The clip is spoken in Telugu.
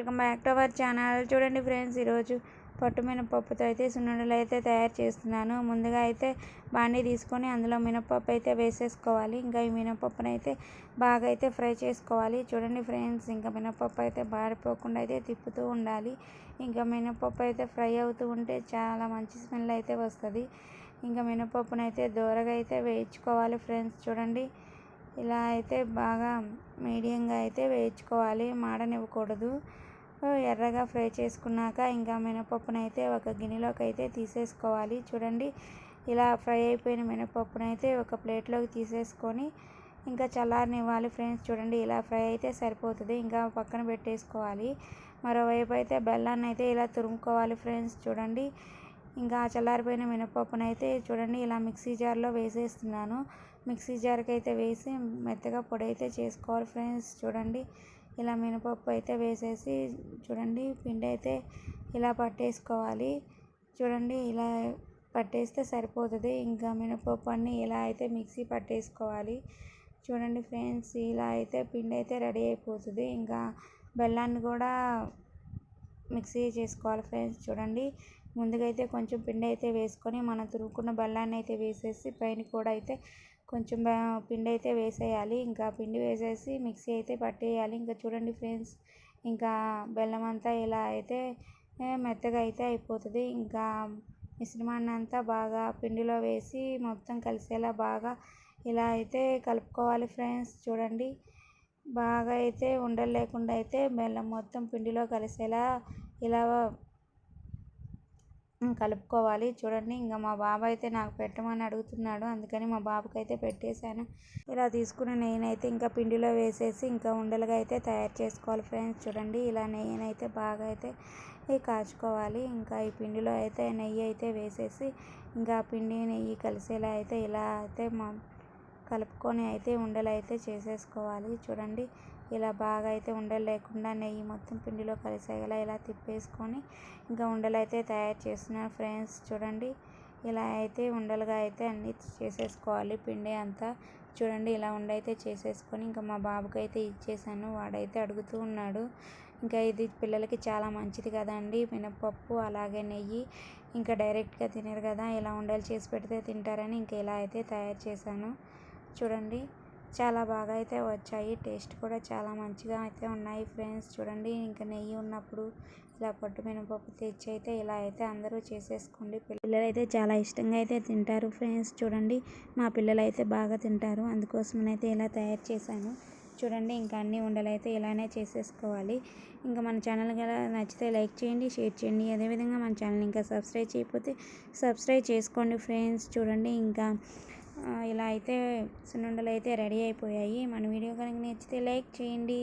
Welcome back to our channel. చూడండి ఫ్రెండ్స్ ఈరోజు పట్టు మినపప్పుతో అయితే సున్నుండలు అయితే తయారు చేస్తున్నాను. ముందుగా అయితే బాండీ తీసుకొని అందులో మినపప్పు అయితే వేసేసుకోవాలి. ఇంకా ఈ మినపప్పును అయితే బాగా అయితే ఫ్రై చేసుకోవాలి. చూడండి ఫ్రెండ్స్ ఇంకా మినపప్పు అయితే బాడిపోకుండా అయితే తిప్పుతూ ఉండాలి. ఇంకా మినపప్పు అయితే ఫ్రై అవుతూ ఉంటే చాలా మంచి స్మెల్ అయితే వస్తుంది. ఇంకా మినపప్పును అయితే దూరగా అయితే వేయించుకోవాలి ఫ్రెండ్స్ చూడండి. ఇలా అయితే బాగా మీడియంగా అయితే వేయించుకోవాలి. మాడనివ్వకూడదు. ఎర్రగా ఫ్రై చేసుకున్నాక ఇంకా మినపప్పునైతే ఒక గిన్నెలోకి అయితే తీసేసుకోవాలి. చూడండి ఇలా ఫ్రై అయిపోయిన మినపప్పునైతే ఒక ప్లేట్లోకి తీసేసుకొని ఇంకా చల్లారనివ్వాలి ఫ్రెండ్స్. చూడండి ఇలా ఫ్రై అయితే సరిపోతుంది. ఇంకా పక్కన పెట్టేసుకోవాలి. మరోవైపు అయితే బెల్లాన్ని అయితే ఇలా తురుముకోవాలి ఫ్రెండ్స్. చూడండి ఇంకా చల్లారిపోయిన మినపప్పును అయితే చూడండి ఇలా మిక్సీ జార్లో వేసేస్తున్నాను. మిక్సీ జార్కి అయితే వేసి మెత్తగా పొడి అయితే చేసుకోవాలి ఫ్రెండ్స్. చూడండి ఇలా మినపప్పు అయితే వేసేసి చూడండి పిండి అయితే ఇలా పట్టేసుకోవాలి. చూడండి ఇలా పట్టేస్తే సరిపోతుంది. ఇంకా మినపప్పు అన్నీ ఇలా అయితే మిక్సీ పట్టేసుకోవాలి. చూడండి ఫ్రెండ్స్ ఇలా అయితే పిండి అయితే రెడీ అయిపోతుంది. ఇంకా బెల్లాన్ని కూడా మిక్సీ చేసుకోవాలి ఫ్రెండ్స్ చూడండి. ముందుగా అయితే కొంచెం పిండి అయితే వేసుకొని మనం తురుముకున్న బెల్లాన్ని అయితే వేసేసి పైన కూడా అయితే కొంచెం పిండి అయితే వేసేయాలి. ఇంకా పిండి వేసేసి మిక్సీ అయితే పట్టేయాలి. ఇంకా చూడండి ఫ్రెండ్స్ ఇంకా బెల్లం అంతా ఇలా అయితే మెత్తగా అయితే అయిపోతుంది. ఇంకా మిశ్రమాన్ని అంతా బాగా పిండిలో వేసి మొత్తం కలిసేలా బాగా ఇలా అయితే కలుపుకోవాలి ఫ్రెండ్స్. చూడండి బాగా అయితే ఉండలేకుండా అయితే బెల్లం మొత్తం పిండిలో కలిసేలా ఇలా కలుపుకోవాలి. చూడండి ఇంకా మా బాబు అయితే నాకు పెట్టమని అడుగుతున్నాడు. అందుకని మా బాబుకి అయితే పెట్టేశాను. ఇలా తీసుకున్న నెయ్యినైతే ఇంకా పిండిలో వేసేసి ఇంకా ఉండలుగా అయితే తయారు చేసుకోవాలి ఫ్రెండ్స్. చూడండి ఇలా నెయ్యిని అయితే బాగా అయితే కాచుకోవాలి. ఇంకా ఈ పిండిలో అయితే నెయ్యి అయితే వేసేసి ఇంకా పిండి నెయ్యి కలిసేలా అయితే ఇలా అయితే మా కలుపుకొని అయితే ఉండలు అయితే చేసేసుకోవాలి. చూడండి ఇలా బాగా అయితే ఉండలు లేకుండా నెయ్యి మొత్తం పిండిలో కలిసేలా ఇలా తిప్పేసుకొని ఇంకా ఉండలు అయితే తయారు చేస్తున్నాను ఫ్రెండ్స్. చూడండి ఇలా అయితే ఉండలుగా అయితే అన్నీ చేసేసుకోవాలి. పిండి అంతా చూడండి ఇలా ఉండైతే చేసేసుకొని ఇంకా మా బాబుకి అయితే ఇచ్చేసాను. వాడైతే అడుగుతూ ఉన్నాడు ఇంకా ఇది పిల్లలకి చాలా మంచిది కదండి మినపప్పు అలాగే నెయ్యి ఇంకా డైరెక్ట్గా తినరు కదా ఇలా ఉండలు చేసి పెడితే తింటారని ఇంకా ఇలా అయితే తయారు చేశాను. చూడండి చాలా బాగా అయితే వచ్చాయి. టేస్ట్ కూడా చాలా మంచిగా అయితే ఉన్నాయి ఫ్రెండ్స్. చూడండి ఇంకా నెయ్యి ఉన్నప్పుడు ఇలా పట్టు మినపప్పు తెచ్చి అయితే ఇలా అయితే అందరూ చేసేసుకోండి. పిల్లలు అయితే చాలా ఇష్టంగా అయితే తింటారు ఫ్రెండ్స్. చూడండి మా పిల్లలు అయితే బాగా తింటారు. అందుకోసమనైతే ఇలా తయారు చేశాను. చూడండి ఇంకా అన్ని ఉండలు అయితే ఇలానే చేసేసుకోవాలి. ఇంకా మన ఛానల్ కదా నచ్చితే లైక్ చేయండి షేర్ చేయండి. అదేవిధంగా మన ఛానల్ ఇంకా సబ్స్క్రైబ్ చేయకపోతే సబ్స్క్రైబ్ చేసుకోండి ఫ్రెండ్స్. చూడండి ఇంకా ఇలా అయితే సున్నుండలు అయితే రెడీ అయిపోయాయి. మన వీడియో కనుక నచ్చితే లైక్ చేయండి.